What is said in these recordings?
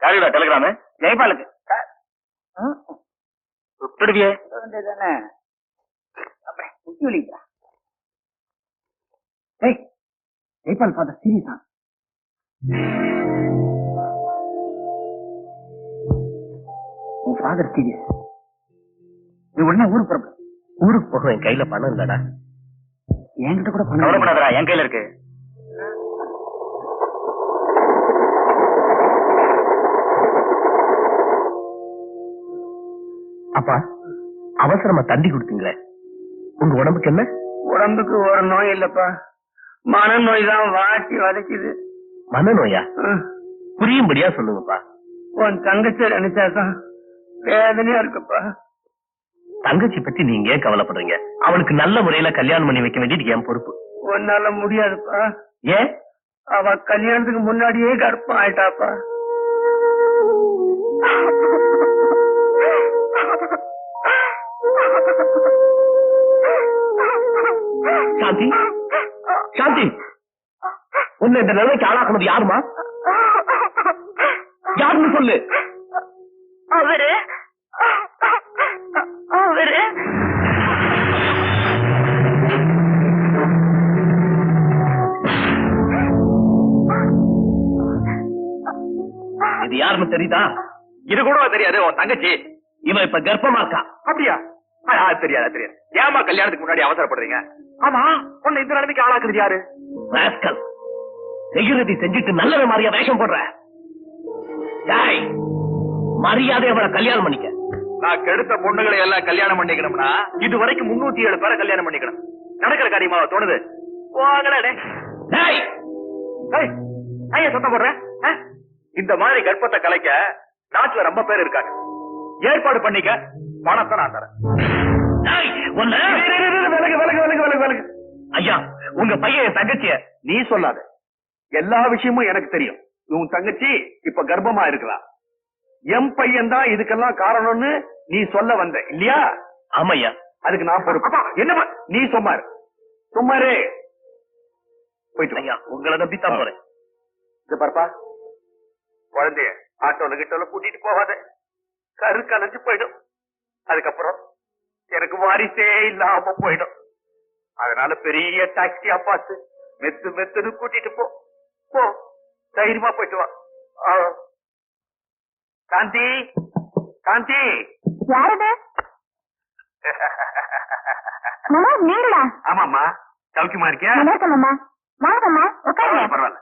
யாருடா டெலிகிராமு ஜெய்பாலுக்கு விட்டுடுவியே தானே ஏய் ஜெய்பால் ஃபாதர் சீரியஸா உன் ஃபாதர் சீரியஸ் நீ உடனே ஊருக்கு புறப்படு ஊருக்கு போக என் கையில பணம் இல்லடா. என்கிட்ட கூட பணம் என் கையில இருக்கு. அப்பா அவசரமா தந்தி கொடுத்தீங்களே. உங்க உடம்புக்கு என்ன? உடம்புக்கு ஒரு நோய் இல்லப்பா. மனநோய் தான் வாட்டி வதைக்குது மனநோயா. புரியும்படியா சொல்லுங்கப்பா. உன் தங்கச்சி நினைச்சாதான் வேதனையா இருக்குப்பா. தங்கச்சி பத்தி நீங்க ஏன் கவலைப்படுறீங்க? அவளுக்கு நல்ல முறையில கல்யாணம் பண்ணி வைக்க வேண்டியது என் பொறுப்பு. உன்னால முடியாதுப்பா. ஏன்? அவ கல்யாணத்துக்கு முன்னாடியே கர்ப்பம் ஆயிட்டாப்பா. உன்னை இந்த நிலைமைக்கு ஆளாக்குனது யாருமா? யாருன்னு சொல்லு. அவரு. அவரு. இது யாருன்னு தெரியுதா? இது கூட தெரியாது உன் தங்கச்சி. இவ இப்ப கர்ப்பமா இருக்கா அப்படியா தெரியாது தெரியாது. ஏமா கல்யாணத்துக்கு முன்னாடி அவசரப்படுறீங்க? ஆமா உன்னை இந்த நிலைமைக்கு ஆளாக்குறது யாரு? ராஸ்கல். செக்யூரிட்டி செஞ்சுட்டு நல்ல மாதிரியா வேஷம் போடுற. டேய், மரியாதை அவளை கல்யாணம் பண்ணிக்க. நான் கெடுத்த பொண்ணுகளை எல்லாம் கல்யாணம் பண்ணிக்கணும்னா இது வரைக்கும் முன்னூத்தி ஏழு பேரை கல்யாணம் பண்ணிக்கணும். நடக்கிற காரியமா தோணுது. சத்தம் போடுறேன்? இந்த மாதிரி கர்ப்பத்தை கலைக்க நாட்டுல ரொம்ப பேர் இருக்காங்க. ஏற்பாடு பண்ணிக்க பணத்தை நான் தரேன். விலகு விலகு விலகு விலகு விலகு. ஐயா உங்க பையன் தங்கச்சிய நீ சொல்லாத. எல்லா விஷயமும் எனக்கு தெரியும். உன் தங்கச்சி இப்ப கர்ப்பமா இருக்கலாம் என் பையன் தான் இதுக்கெல்லாம் காரணம்னு நீ சொல்ல வந்த இல்லையா? ஆமையா அதுக்கு நான் பொறுப்பு. என்ன நீ சொன்னாரு சும்மாரு. போயிட்டு ஐயா உங்களை நம்பி தான் போறேன். இது பாருப்பா. குழந்தைய ஆட்டோல கிட்டோல கூட்டிட்டு போகாத. கரு கலைஞ்சு போயிடும். அதுக்கப்புறம் எனக்கு வாரிசே இல்லாம போயிடும். அதனால பெரிய டாக்ஸியா பார்த்து மெத்து மெத்துன்னு கூட்டிட்டு போ. போ. தைரியமா போயிட்டு வா. காந்தி காந்தி. யாரது? மாமா நீங்களா? ஆமாம்மா. சௌக்கியமா இருக்கியா? நல்லா இருக்கேன் மாமா. வாங்கம்மா பரவாயில்ல உட்காருங்க. பரவாயில்ல.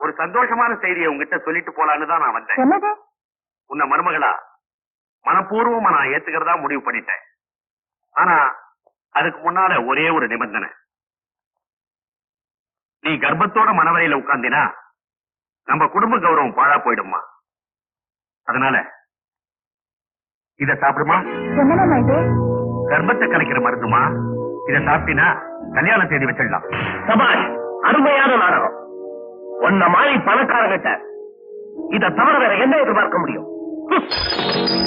ஒரு சந்தோஷமான செய்தியை உங்ககிட்ட சொல்லிட்டு போலான்னு தான் நான் வந்தேன். என்னது? உன்னை மருமகளா மனப்பூர்வமா நான் ஏத்துக்கிறதா முடிவு பண்ணிட்டேன். ஆனா அதுக்கு முன்னால ஒரே ஒரு நிபந்தனை. நீ கர்ப்பத்தோட மனவரையில உட்கார்ந்தினா நம்ம குடும்ப கௌரவம் பாழா போயிடுமா அதனால இத சாப்பிடுமா? கர்ப்பத்தை கலைக்கிற மருந்துமா? இத சாப்பிட்டினா கல்யாண தேதி வச்சிடலாம். சபாஷ் அருமையான நாடகம். உன்ன மாதிரி பணக்காரங்கிட்ட இத தவிர வேற என்ன எதிர்பார்க்க முடியும்?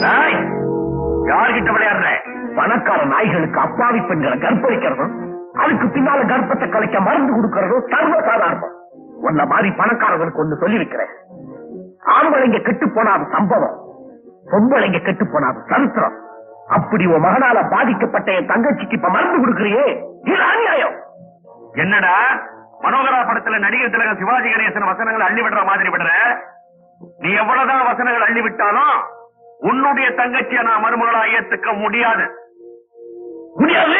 டேய், யார்கிட்ட விளையாடுற? பணக்கார நாய்களுக்கு அப்பாவி பெண்களை கற்பழிக்கிறதும் அதுக்கு பின்னால கர்ப்பத்தை கலைக்க மருந்து கொடுக்கறதும் சர்வசாதாரணம். உன்ன மாதிரி பணக்காரங்களுக்கு ஒண்ணு சொல்லி வைக்கிறேன் ஆம்பளைங்க கெட்டு போனாது சம்பவம். பொம்பளைங்க கெட்டு போனாது சரித்திரம். அப்படி உன் மகனால பாதிக்கப்பட்ட என் தங்கச்சிக்கு இப்ப மருந்து கொடுக்கறியே? இது அநியாயம். என்னடா? மனோகரா படத்துல நடிகர் திலகம் சிவாஜி கணேசன் வசனங்கள் அள்ளி விடுற மாதிரி விடுற? நீ எவ்வளவுதான் வசனங்கள் அள்ளி விட்டாலும் உன்னுடைய தங்கச்சியை நான் மருமகளா ஏத்துக்க முடியாது. முடியாது?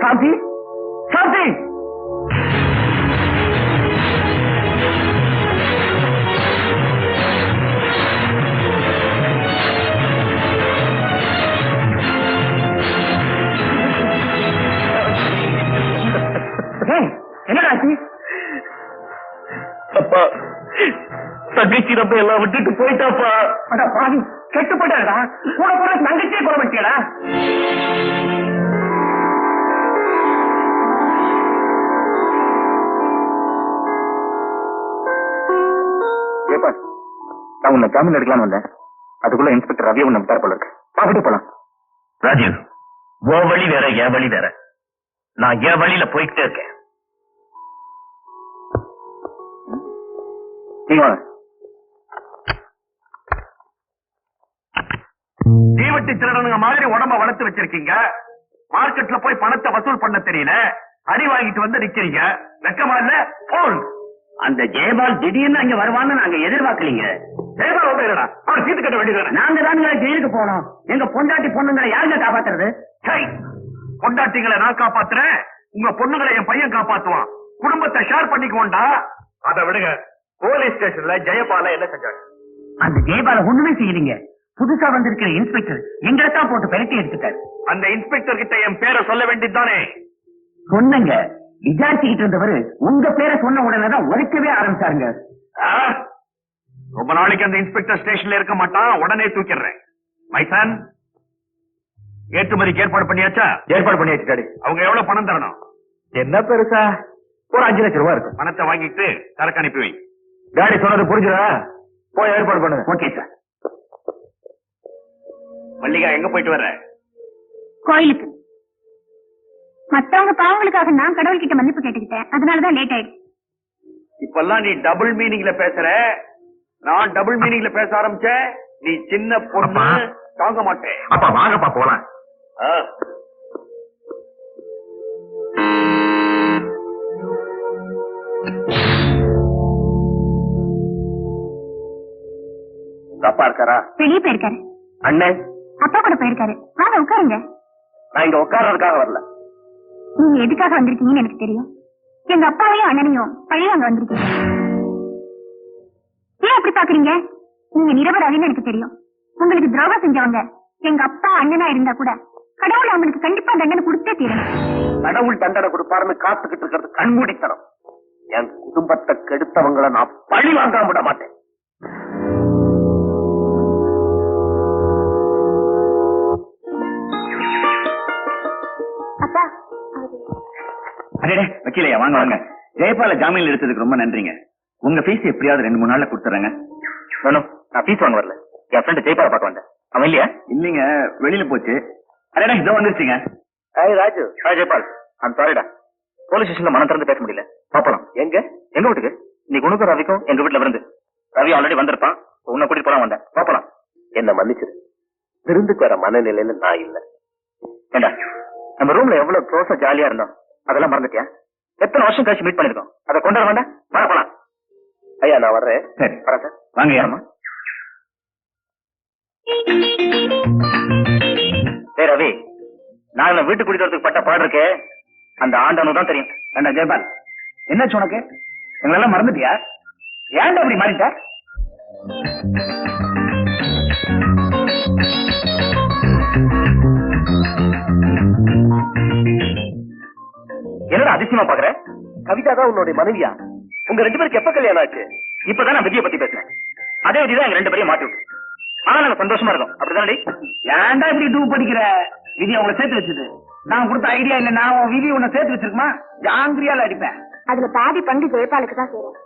சாந்தி சாந்தி சாந்தி என்னடாச்சு அப்பா தங்கச்சி நம்ம எல்லாம் விட்டுட்டு போயிட்டாப்பா. அடா பாவி கெட்டு போயிட்டாடா கூட கூட தங்கச்சியே குறை ஏப்பா நான் உன்னை ஜாமீன் எடுக்கலாம்னு வந்தேன். அதுக்குள்ள இன்ஸ்பெக்டர் ரவி உன்னை விட்டார் போல இருக்கு. பார்த்துட்டு போலாம். ராஜீவ் ஓ வழி வேற என் வழி வேற. நான் என் வழியில போய்கிட்டே இருக்கேன். தீவட்டி திருடனுங்க மாதிரி உடம்ப வளர்த்து வச்சிருக்கீங்க. மார்க்கெட்ல போய் பணத்தை வசூல் பண்ண தெரியல. அடி வாங்கிட்டு வந்து நிக்கிறீங்க. வெக்கமா இல்ல? போல். அந்த ஜெயபால் திடீர்னு அங்க வருவான்னு நாங்க எதிர்பார்க்கலீங்க. ஜெயபால் இல்லடா. அவர் தீர்த்து கட்ட வேண்டியது நாங்க தானுங்க ஜெயிலுக்கு போனோம். எங்க பொண்டாட்டி பொண்ணுங்களை யாருங்க காப்பாத்துறது? சை பொண்டாட்டிங்களை நான் காப்பாத்துறேன். உங்க பொண்ணுங்களை என் பையன் காப்பாத்துவான். குடும்பத்தை ஷேர் பண்ணிக்குவோண்டா அதை விடுங்க. போலீஸ் ஸ்டேஷன்ல ஜெயபால என்ன செஞ்சாங்க? அந்த ஜெயபால ஒண்ணுமே செய்யலீங்க. புதுசா வந்திருக்கிற இன்ஸ்பெக்டர் எங்களை தான் போட்டு பெரட்டி எடுத்துட்டாரு. அந்த இன்ஸ்பெக்டர் கிட்ட என் பேரை சொல்ல வேண்டியதுதானே சொன்னங்க. விசாரிச்சுக்கிட்டு இருந்தவரு உங்க பேரை சொன்ன உடனே தான் உரைக்கவே ஆரம்பிச்சாருங்க? ரொம்ப நாளைக்கு அந்த இன்ஸ்பெக்டர் ஸ்டேஷன்ல இருக்க மாட்டான் உடனே தூக்கிடுறேன். மைசன் ஏற்றுமதிக்கு ஏற்பாடு பண்ணியாச்சா? ஏற்பாடு பண்ணியாச்சு டாடி. அவங்க எவ்வளவு பணம் தரணும்? என்ன பெருசா? ஒரு அஞ்சு லட்சம் ரூபாய் இருக்கும். பணத்தை வாங்கிட்டு சரக்கு அனுப்பி வை. டாடி சொன்னது புரிஞ்சுதா? போய் ஏற்பாடு பண்ணுங்க ஓகே சார் மல்லிகா எங்க போயிட்டு வர்ற? கோயிலுக்கு. மத்தவங்க பாவங்களுக்காக நான் கடவுள்கிட்ட மன்னிப்பு கேட்டுக்கிட்டேன். அதனாலதான் லேட் ஆயிடுச்சு. இப்பெல்லாம் நீ டபுள் மீனிங்ல பேசுற. நான் டபுள் மீனிங்ல பேச ஆரம்பிச்சேன். நீ சின்ன பொண்ணு. தாங்க மாட்டேன். அப்பா வாங்கப்பா போலாம். அப்பா இருக்காரா? வெளியே போயிருக்காரு. அண்ணன் அப்பா கூட போயிருக்காரு. வாங்க உட்காருங்க. நான் இங்க உட்கார்றதுக்காக வரல. நீங்க எதுக்காக வந்திருக்கீங்கன்னு எனக்கு தெரியும். எங்க அப்பாவையும் அண்ணனையும் பழைய அங்க வந்திருக்கீங்க. ஏன் அப்படி பாக்குறீங்க? நீங்க நிரபராதின்னு எனக்கு தெரியும். உங்களுக்கு துரோகம் செஞ்சவங்க எங்க அப்பா அண்ணனா இருந்தா கூட கடவுள் அவங்களுக்கு கண்டிப்பா தண்டனை கொடுத்தே தீரணும். கடவுள் தண்டனை கொடுப்பாருன்னு காத்துக்கிட்டு இருக்கிறது கண்மூடித்தனம். என் குடும்பத்தை கெடுத்தவங்களை நான் பழி வாங்காம விட மாட்டேன். அடே வக்கீலையா வாங்க வாங்க. ஜெயபால ஜாமீன் எடுத்ததுக்கு ரொம்ப நன்றிங்க. உங்க ஃபீஸ் எப்படியாவது ரெண்டு மூணு நாள்ல கொடுத்துறேங்க. வேணும். நான் ஃபீஸ் வாங்க வரல. என் ஃப்ரெண்ட் ஜெயபால பார்க்க வந்தேன். அவன் இல்லையா? இல்லீங்க வெளியில போச்சு. அடடா இதோ வந்துருச்சுங்க. Hi Raju. Hi Jayapal. I'm சாரிடா போலீஸ் ஸ்டேஷன்ல மனம் திறந்து பேச முடியல. பாப்பலாம் எங்க? எங்க வீட்டுக்கு? இன்னைக்கு உனக்கும் ரவிக்கும் எங்க வீட்டுல விருந்து ரவி ஆல்ரெடி வந்திருப்பான். உன்னை கூட்டிட்டு போலாம் வந்தேன். பாப்பலாம் என்ன மன்னிச்சிரு. விருந்துக்கு வர மனநிலையில நான் இல்ல. ஏண்டா? நம்ம ரூம்ல எவ்வளவு க்ளோஸா ஜாலியா இருந்தோம். அதெல்லாம் மறந்துட்டியா? எத்தனை வருஷம் கழிச்சு மீட் பண்ணிருக்கோம் அதை கொண்டாட வேண்டாம்? வர போலாம். ஐயா நான் வர்றேன். சரி. வரேன் சார். வாங்க யாரம்மா டேய் ரவி. நான் கூட்டிட்டு வரதுக்கு பட்ட பாடு இருக்கே. அந்த ஆண்டவனுக்கு தான் தெரியும். ஏண்டா ஜெயபால்? என்னாச்சு உனக்கு? எங்களெல்லாம் மறந்துட்டியா? ஏன்டா அப்படி மாறிட்ட? என்னடா அதிசயமா பாக்குற கவிதா தான் உன்னுடைய மனைவியா? உங்க ரெண்டு பேருக்கு எப்ப கல்யாணம் ஆச்சு? இப்பதான் நான் விதியை பத்தி பேசுறேன். அதே விதி தான் எங்க ரெண்டு பேரையும் மாட்டி ஆனா நாங்க சந்தோஷமா இருக்கோம் அப்படிதானே ஏன்டா இப்படி டூ படிக்கிற? விதி அவங்கள சேர்த்து வச்சது. நான் கொடுத்த ஐடியா இல்ல நான் உன் விதி உன்னை சேர்த்து வச்சிருக்குமா? ஜாங்கிரியால அடிப்பேன். அதுல பாதி பங்கு ஜெயபாலுக்கு தான் சேரும்.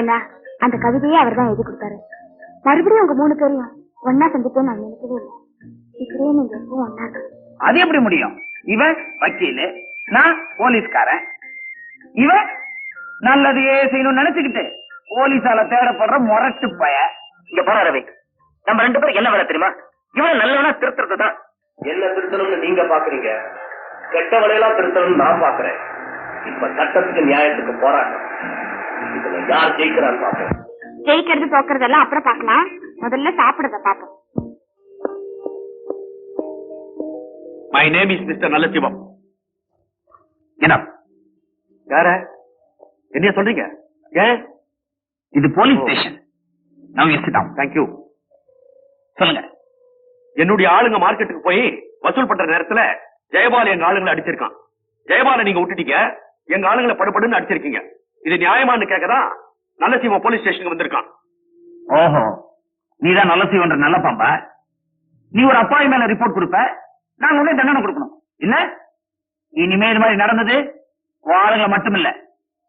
ஏன்னா அந்த கவிதையே அவர் தான் எழுதி கொடுத்தாரு. மறுபடியும் உங்க மூணு பேரையும் ஒன்னா சந்திப்பேன் நான் நினைக்கவே இல்லை. இப்படியே நீங்க எப்பவும் ஒன்னா. அது எப்படி முடியும்? இவன் வக்கீலு நான் போலீஸ்காரன். இவன் நல்லதையே செய்யணும்னு நினைச்சுக்கிட்டு போலீஸால தேடப்படுற முரட்டு பய. இங்க போற ரவி நம்ம ரெண்டு பேரும் என்ன வேலை தெரியுமா? இவன் நல்லவனா திருத்துறது தான். என்ன திருத்தணும்னு நீங்க பாக்குறீங்க? கெட்டவளையெல்லாம் திருத்தணும்னு நான் பாக்குறேன். இப்ப சட்டத்துக்கு நியாயத்துக்கு போராட்டம் இதுல யார் ஜெயிக்கிறான்னு பாப்போம். ஜெயிக்கிறது தோக்குறதெல்லாம் அப்புறம் பார்க்கலாம். முதல்ல சாப்பிடுறத பார்ப்போம். My name is mister Nallasivam. என்ன? யார? என்ன சொல்றீங்க? ஏன்? இது போலீஸ் ஸ்டேஷன் நான் இஸ்டாம் தேங்க்யூ சொல்லுங்க. என்னுடைய ஆளுங்க மார்க்கெட்டுக்கு போய் வசூல் பண்ற நேரத்துல ஜெயபால் எங்க ஆளுங்களை அடிச்சிருக்கான். ஜெயபால நீங்க விட்டுட்டீங்க. எங்க ஆளுங்களை படுபடுன்னு அடிச்சிருக்கீங்க. இது நியாயமான்னு கேக்குதா நல்ல போலீஸ் ஸ்டேஷனுக்கு வந்திருக்கான். ஓஹோ. நீதான் நல்ல செய்வன்ற நல்ல பாம்பா. நீ ஒரு அப்பாவி மேல ரிப்போர்ட் கொடுப்ப. நாங்க உடனே தண்டனை கொடுக்கணும். இல்ல இனிமே இது மாதிரி நடந்தது உன் ஆளுங்க மட்டும் இல்ல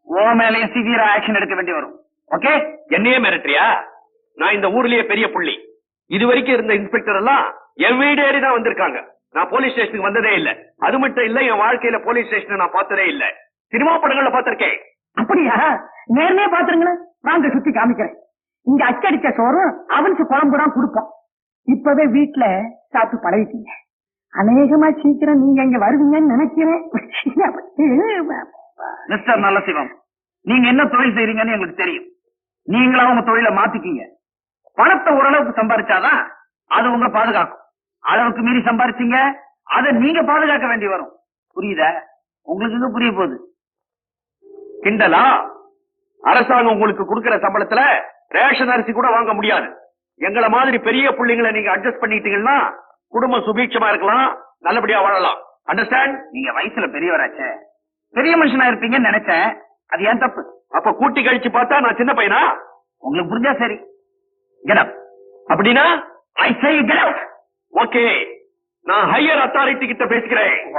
ஓ மேலயும் சிவியரா ஆக்ஷன் எடுக்க வேண்டி வரும். ஓகே என்னையே மிரட்டுறியா? நான் இந்த ஊர்லயே பெரிய புள்ளி. இது வரைக்கும் இருந்த இன்ஸ்பெக்டர் எல்லாம் என் வீடு ஏறி தான் வந்திருக்காங்க. நான் போலீஸ் ஸ்டேஷனுக்கு வந்ததே இல்ல. அது மட்டும் இல்ல என் வாழ்க்கையில போலீஸ் ஸ்டேஷனை நான் பார்த்ததே இல்ல. சினிமா படங்கள்ல பார்த்திருக்கேன். அப்படியா? நேர்லயே பாத்துருங்களேன் வாங்க சுத்தி காமிக்கிறேன். இங்க அச்சடிச்ச சோறும் அவனுக்கு குழம்பு தான் கொடுப்போம். இப்பவே வீட்டுல சாப்பிட்டு பழகிட்டீங்க. அநேகமா சீக்கிரம் நீங்க இங்க வருவீங்கன்னு நினைக்கிறேன். மிஸ்டர் நல்லசிவம் நீங்க என்ன தொழில் செய்றீங்கன்னு எங்களுக்கு தெரியும். நீங்களா உங்க தொழிலை மாத்திக்கீங்க. பணத்தை ஓரளவுக்கு சம்பாரிச்சாதான் அது உங்க பாதுகாக்கும். அளவுக்கு மீறி சம்பாரிச்சீங்க அதை நீங்க பாதுகாக்க வேண்டி வரும். புரியுத? உங்களுக்கு இது புரிய போகுது? கிண்டலா? அரசாங்கம் உங்களுக்கு கொடுக்கிற சம்பளத்துல ரேஷன் அரிசி கூட வாங்க முடியாது. எங்கள மாதிரி பெரிய பிள்ளைங்களை நீங்க அட்ஜஸ்ட் பண்ணிட்டீங்கன்னா குடும்பம் சுபீட்சமா இருக்கலாம் நல்லபடியா வாழலாம். அண்டர்ஸ்டாண்ட் நீங்க வயசுல பெரியவராச்சே. பெரிய மனுஷனா இருப்பீங்கன்னு நினைச்சேன். அது ஏன் தப்பு? அப்ப கூட்டி கழிச்சு பார்த்தா நான் சின்ன பையனா? உங்களுக்கு புரிஞ்சா சரி. Up. அப்படின்னா? ஐ சே கெட் ஓகே நான் ஹையர் அத்தாரிட்டி கிட்ட பேசிக்கிறேன்.